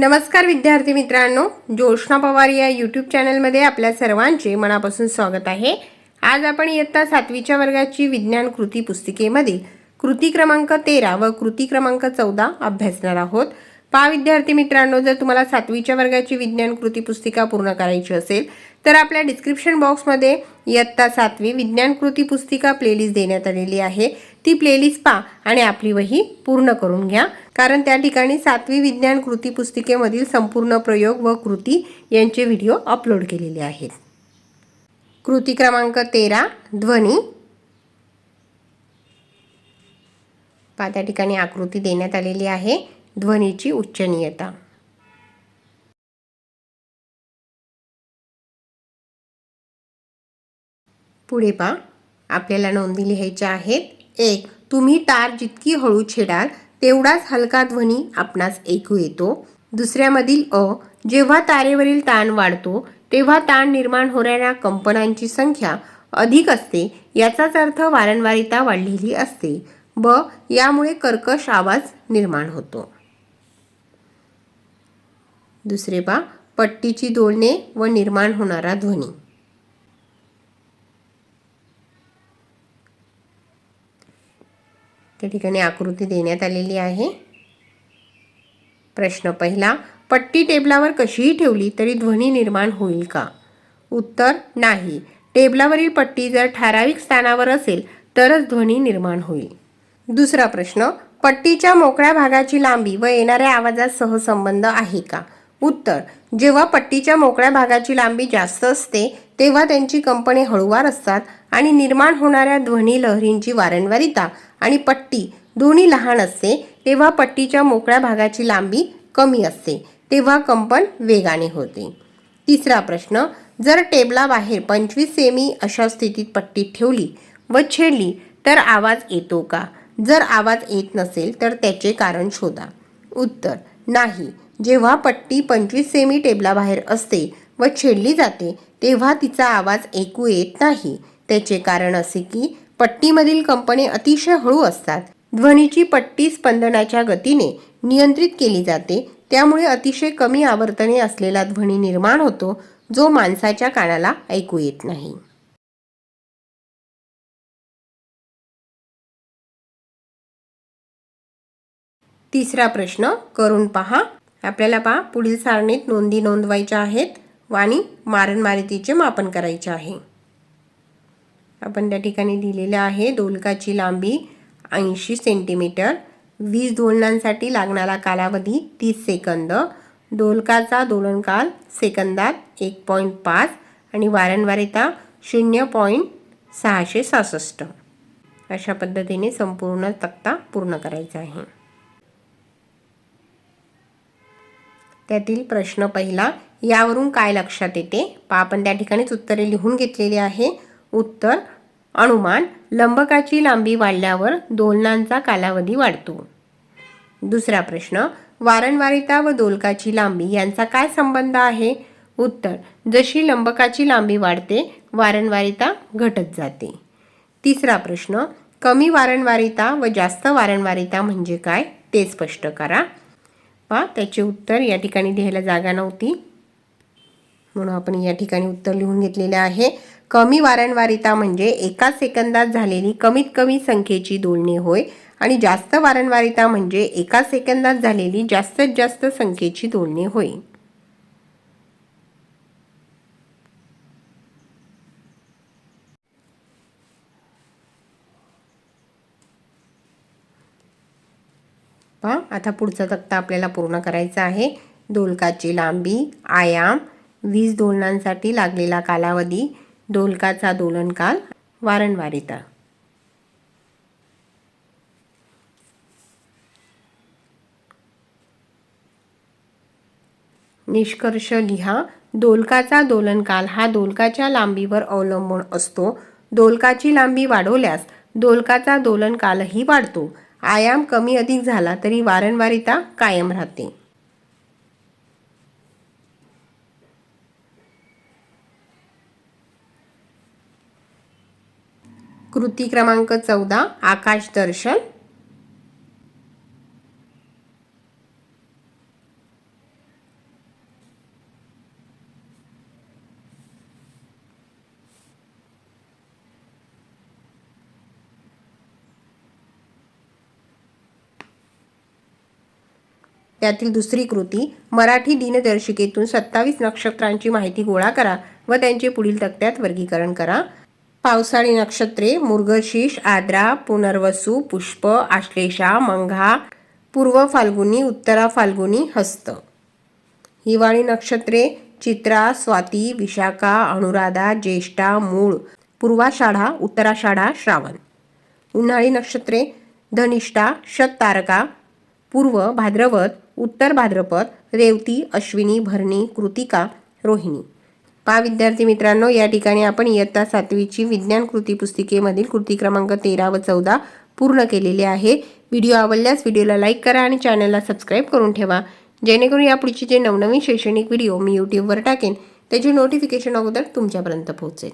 नमस्कार विद्यार्थी मित्रांनो जोशना पवार या यूट्यूब चॅनलमध्ये आपल्या सर्वांचे मनापासून स्वागत आहे. आज आपण इयत्ता सातवीच्या वर्गाची विज्ञान कृती पुस्तिकेमधील कृती क्रमांक तेरा व कृती क्रमांक चौदा अभ्यासणार आहोत. पहा विद्यार्थी मित्रांनो जर तुम्हाला सातवीच्या वर्गाची विज्ञान कृती पुस्तिका पूर्ण करायची असेल तर आपल्या डिस्क्रिप्शन बॉक्समध्ये इयत्ता सातवी विज्ञान कृती पुस्तिका प्लेलिस्ट देण्यात आलेली आहे. ती प्लेलिस्ट पा आणि आपली वही पूर्ण करून घ्या. कारण त्या ठिकाणी सातवी विज्ञान कृती पुस्तिकेमधील संपूर्ण प्रयोग व कृती यांचे व्हिडिओ अपलोड केलेले आहेत. कृती क्रमांक तेरा ध्वनी. पा त्या ठिकाणी आकृती देण्यात आलेली आहे. ध्वनीची उच्चनीयता पुढे पहा. आपल्याला नोंदी लिहायच्या आहेत. एक तुम्ही तार जितकी हळू छेडाल तेवढाच हलका ध्वनी आपणास ऐकू येतो. दुसऱ्यामधील अ जेव्हा तारेवरील ताण वाढतो तेव्हा ताण निर्माण होणाऱ्या कंपनांची संख्या अधिक असते याचाच अर्थ वारंवारिता वाढलेली असते. ब यामुळे कर्कश आवाज निर्माण होतो. दुसरे पा पट्टीची दोलणे व निर्माण होणारा ध्वनी. त्या ठिकाणी आकृती देण्यात आलेली आहे. प्रश्न पहिला पट्टी टेबलावर कशीही ठेवली तरी ध्वनी निर्माण होईल का? उत्तर नाही. टेबलावरील पट्टी जर ठराविक स्थानावर असेल तरच ध्वनी निर्माण होईल. दुसरा प्रश्न पट्टीच्या मोकळ्या भागाची लांबी व येणाऱ्या आवाजात सहसंबंध आहे का? उत्तर जेव्हा पट्टीच्या मोकळ्या भागाची लांबी जास्त असते तेव्हा त्यांची कंपने हळुवार असतात आणि निर्माण होणाऱ्या ध्वनी लहरींची वारंवारिता आणि पट्टी. दोन्ही लहान असते तेव्हा पट्टीच्या मोकळ्या भागाची लांबी कमी असते तेव्हा कंपन वेगाने होते. तिसरा प्रश्न जर टेबलाबाहेर पंचवीस सेमी अशा स्थितीत पट्टी ठेवली व छेडली तर आवाज येतो का? जर आवाज येत नसेल तर त्याचे कारण शोधा. उत्तर नाही. जेव्हा पट्टी पंचवीस सेमी टेबलाबाहेर असते व छेडली जाते तेव्हा तिचा आवाज ऐकू येत नाही. त्याचे कारण असे की पट्टीमधील कंपने अतिशय हळू असतात. ध्वनीची पट्टी स्पंदनाच्या गतीने नियंत्रित केली जाते. त्यामुळे अतिशय कमी आवर्तने असलेला ध्वनी निर्माण होतो जो माणसाच्या कानाला ऐकू येत नाही. तिसरा प्रश्न करून पहा. आपल्याला पहा पुढील सारणीत नोंदी नोंदवायच्या आहेत. वाणी मारणमारितीचे मापन करायचे आहे. आपण त्या ठिकाणी दिलेलं आहे दोलकाची लांबी ऐंशी सेंटीमीटर वीस दोलनांसाठी लागणारा कालावधी तीस सेकंद दोलकाचा दोलनकाल सेकंदात एक पॉईंट पाच आणि वारंवारिता शून्य पॉईंट सहाशे सहासष्ट. अशा पद्धतीने संपूर्ण तक्ता पूर्ण करायचा आहे. त्यातील प्रश्न पहिला यावरून काय लक्षात येते? पा आपण त्या ठिकाणीच उत्तरे लिहून घेतलेली आहे. उत्तर अनुमान लंबकाची लांबी वाढल्यावर दोलनांचा कालावधी वाढतो. दुसरा प्रश्न वारंवारिता व दोलकाची लांबी यांचा काय संबंध आहे? उत्तर जशी लंबकाची लांबी वाढते वारंवारिता घटत जाते. तिसरा प्रश्न कमी वारंवारिता व जास्त वारंवारिता म्हणजे काय? ते स्पष्ट करा. पहा त्याचे उत्तर या ठिकाणी लिहायला जागा नव्हती. म्हणून आपण या ठिकाणी उत्तर लिहून घेतलेले आहे. कमी वारंवारिता म्हणजे एका सेकंदात झालेली कमीत कमी संख्येची दोलणे होय आणि जास्त वारंवारिता म्हणजे एका सेकंदात झालेली जास्तीत जास्त संख्येची दोलणे होय. पहा आता पुढचा तक्ता आपल्याला पूर्ण करायचा आहे. दोलकाची लांबी आयाम वीज दोलनांसाठी लागलेला कालावधी दोलकाचा दोलनकाल वारंवारिता. निष्कर्ष लिहा. दोलकाचा दोलनकाल हा दोलकाच्या लांबीवर अवलंबून असतो. दोलकाची लांबी वाढवल्यास दोलकाचा दोलनकालही वाढतो. आयाम कमी अधिक झाला तरी वारंवारिता कायम राहते. कृती क्रमांक चौदा आकाश दर्शन. त्यातील दुसरी कृती मराठी दिनदर्शिकेतून सत्तावीस नक्षत्रांची माहिती गोळा करा व त्यांचे पुढील तक्त्यात वर्गीकरण करा. पावसाळी नक्षत्रे मृगशीष आद्रा पुनर्वसू पुष्प आश्लेषा मंघा पूर्व फाल्गुनी उत्तरा फाल्गुनी हस्त. हिवाळी नक्षत्रे चित्रा स्वाती विशाखा अनुराधा ज्येष्ठा मूळ पूर्वाषाढा उत्तराषाढा श्रावण. उन्हाळी नक्षत्रे धनिष्ठा शततारका पूर्व भाद्रवत उत्तर भाद्रपद रेवती अश्विनी भरणी कृतिका रोहिणी. पा विद्यार्थी मित्रांनो या ठिकाणी आपण इयत्ता सातवीची विज्ञान कृती पुस्तिकेमधील कृती क्रमांक तेरा व चौदा पूर्ण केलेली आहे. व्हिडिओ आवडल्यास व्हिडिओला लाईक करा आणि चॅनलला सबस्क्राईब करून ठेवा. जेणेकरून यापुढचे जे नवनवीन शैक्षणिक व्हिडिओ मी यूट्यूबवर टाकेन त्याची नोटिफिकेशन अगोदर तुमच्यापर्यंत पोहोचेल